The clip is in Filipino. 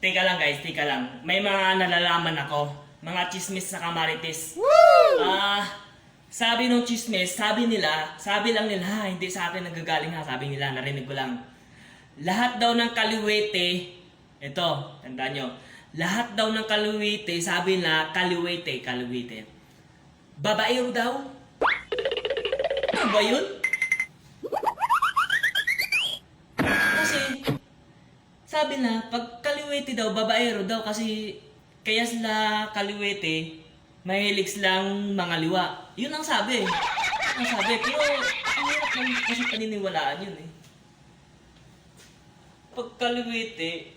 Teka lang guys, teka lang. May mga nalalaman ako. Mga chismis sa kamarites. Ah, sabi nung chismis, sabi nila, sabi lang nila, ha, hindi sa akin nagagaling ha, sabi nila, narinig ko lang. Lahat daw ng kaliwete, ito, tandaan nyo, lahat daw ng kaliwete, sabi na kaliwete, kaliwete. Babaero daw? Ano ba yun? Kasi, sabi na, pag kaliwete daw, babaero daw kasi kaya sila kaliwete, mahilig silang mga liwa. Yun ang sabi. Yun ang sabi. Pero, ang hirap lang kasi paniniwalaan yun eh. Pag kaliwete,